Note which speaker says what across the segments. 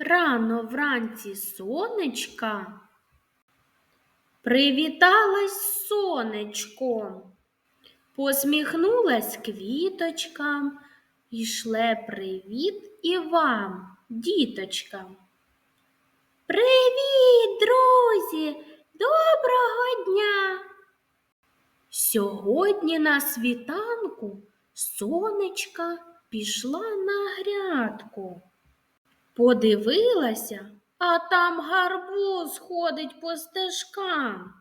Speaker 1: Рано вранці сонечка привіталась сонечком, посміхнулась квіточкам і шле привіт і вам, діточкам. Привіт, друзі! Доброго дня! Сьогодні на світанку сонечка пішла на грядку. Подивилася, а там гарбуз ходить по стежкам.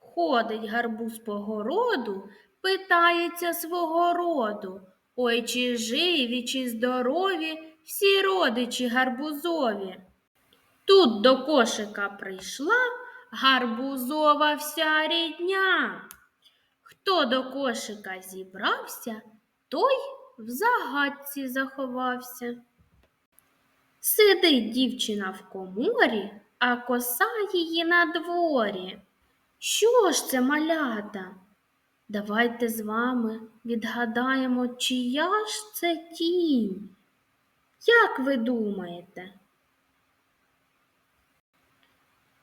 Speaker 1: Ходить гарбуз по городу, питається свого роду. Ой, чи живі, чи здорові всі родичі гарбузові. Тут до кошика прийшла гарбузова вся рідня. Хто до кошика зібрався, той в загадці заховався. Сидить дівчина в коморі, а коса її на дворі. Що ж це малята? Давайте з вами відгадаємо, чия ж це тінь. Як ви думаєте?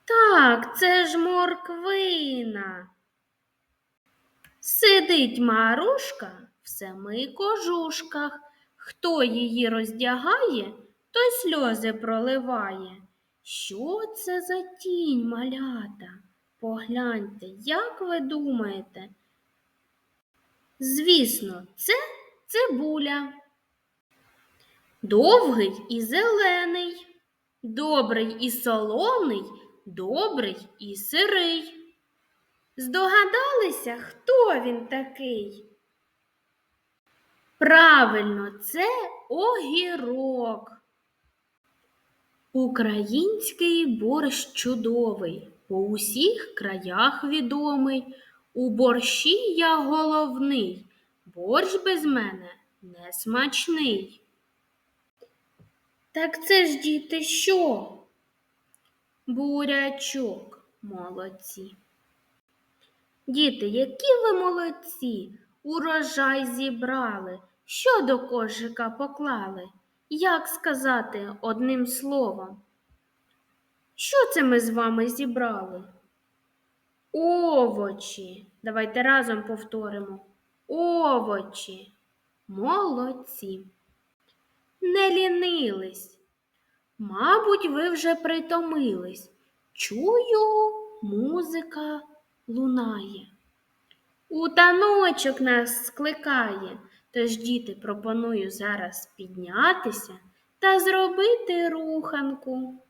Speaker 1: Так, це ж морквина. Сидить Марушка в семи кожушках. Хто її роздягає, той сльози проливає. Що це за тінь, малята? Погляньте, як ви думаєте? Звісно, це цибуля. Довгий і зелений, добрий і солоний, добрий і сирий. Здогадалися, хто він такий? Правильно, це огірок. Український борщ чудовий, по усіх краях відомий. У борщі я головний, борщ без мене не смачний. Так це ж діти що? Бурячок, молодці. Діти, які ви молодці, урожай зібрали, що до кошика поклали? Як сказати одним словом? Що це ми з вами зібрали? Овочі. Давайте разом повторимо. Овочі. Молодці. Не лінились. Мабуть, ви вже притомились. Чую, музика лунає. У таночок нас скликає. Тож, діти, пропоную зараз піднятися та зробити руханку.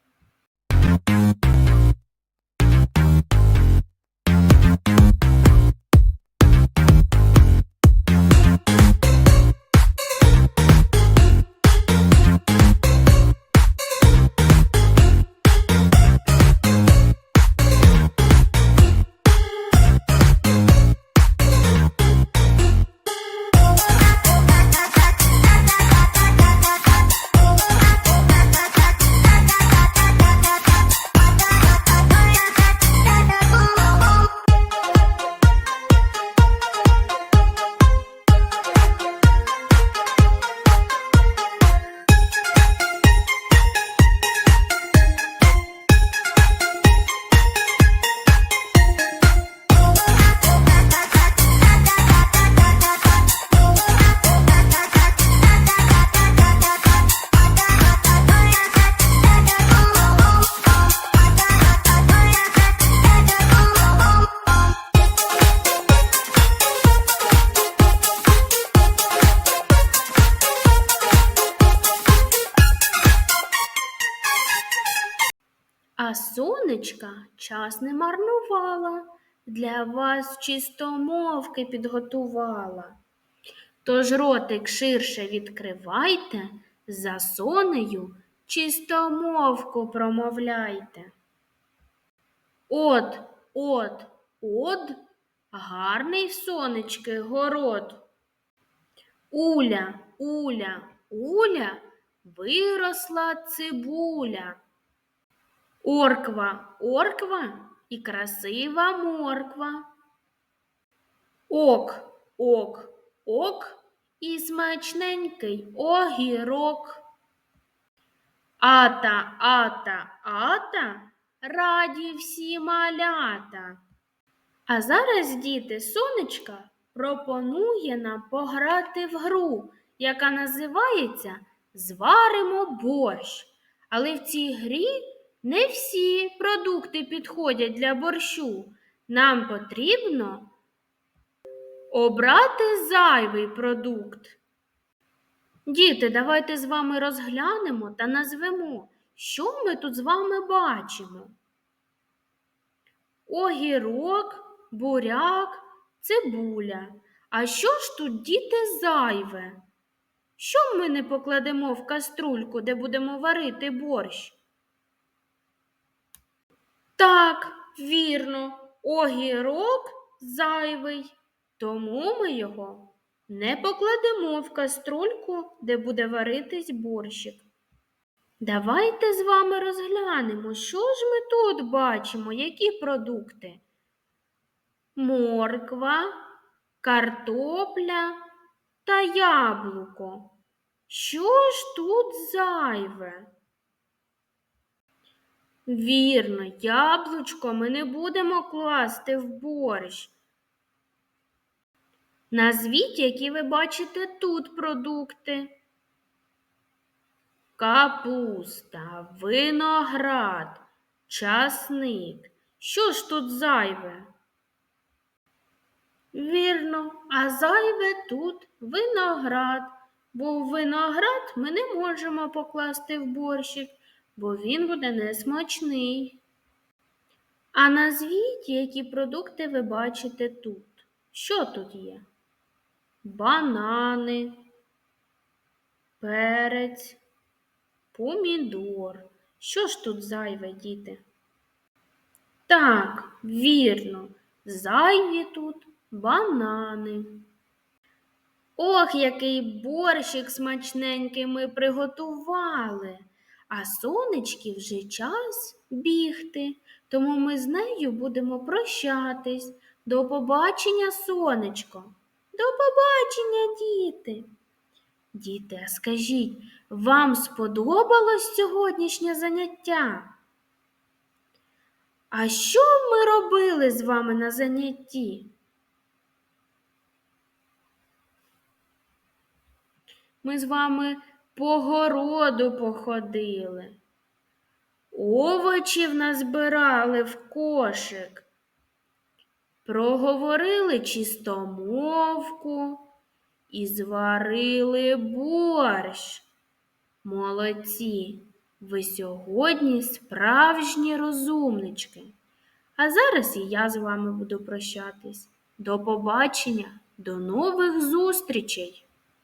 Speaker 1: Сонечка час не марнувала, для вас чистомовки підготувала. Тож ротик ширше відкривайте, за сонею чистомовку промовляйте. От, от, от, гарний в сонечки город. Уля, уля, уля, виросла цибуля. Орква, орква і красива морква. Ок, ок, ок і смачненький огірок. Ата, ата, ата, раді всі малята. А зараз, діти, сонечка пропонує нам пограти в гру, яка називається Зваримо борщ. Але в цій грі не всі продукти підходять для борщу. Нам потрібно обрати зайвий продукт. Діти, давайте з вами розглянемо та назвемо, що ми тут з вами бачимо. Огірок, буряк, цибуля. А що ж тут діти зайве? Що ми не покладемо в каструльку, де будемо варити борщ? Так, вірно, огірок зайвий, тому ми його не покладемо в каструльку, де буде варитись борщик. Давайте з вами розглянемо, що ж ми тут бачимо, які продукти. Морква, картопля та яблуко. Що ж тут зайве? Вірно, яблучко ми не будемо класти в борщ. Назвіть, які ви бачите тут продукти. Капуста, виноград, часник. Що ж тут зайве? Вірно, а зайве тут виноград, бо виноград ми не можемо покласти в борщик, бо він буде несмачний. А назвіть, які продукти ви бачите тут. Що тут є? Банани, перець, помідор. Що ж тут зайве, діти? Так, вірно, зайві тут банани. Ох, який борщик смачненький ми приготували, а сонечки вже час бігти, тому ми з нею будемо прощатись. До побачення, сонечко. До побачення, діти. Діти, скажіть, вам сподобалось сьогоднішнє заняття? А що ми робили з вами на занятті? Ми з вами по городу походили, овочів назбирали в кошик, проговорили чистомовку і зварили борщ. Молодці, ви сьогодні справжні розумнички. А зараз і я з вами буду прощатись. До побачення, до нових зустрічей!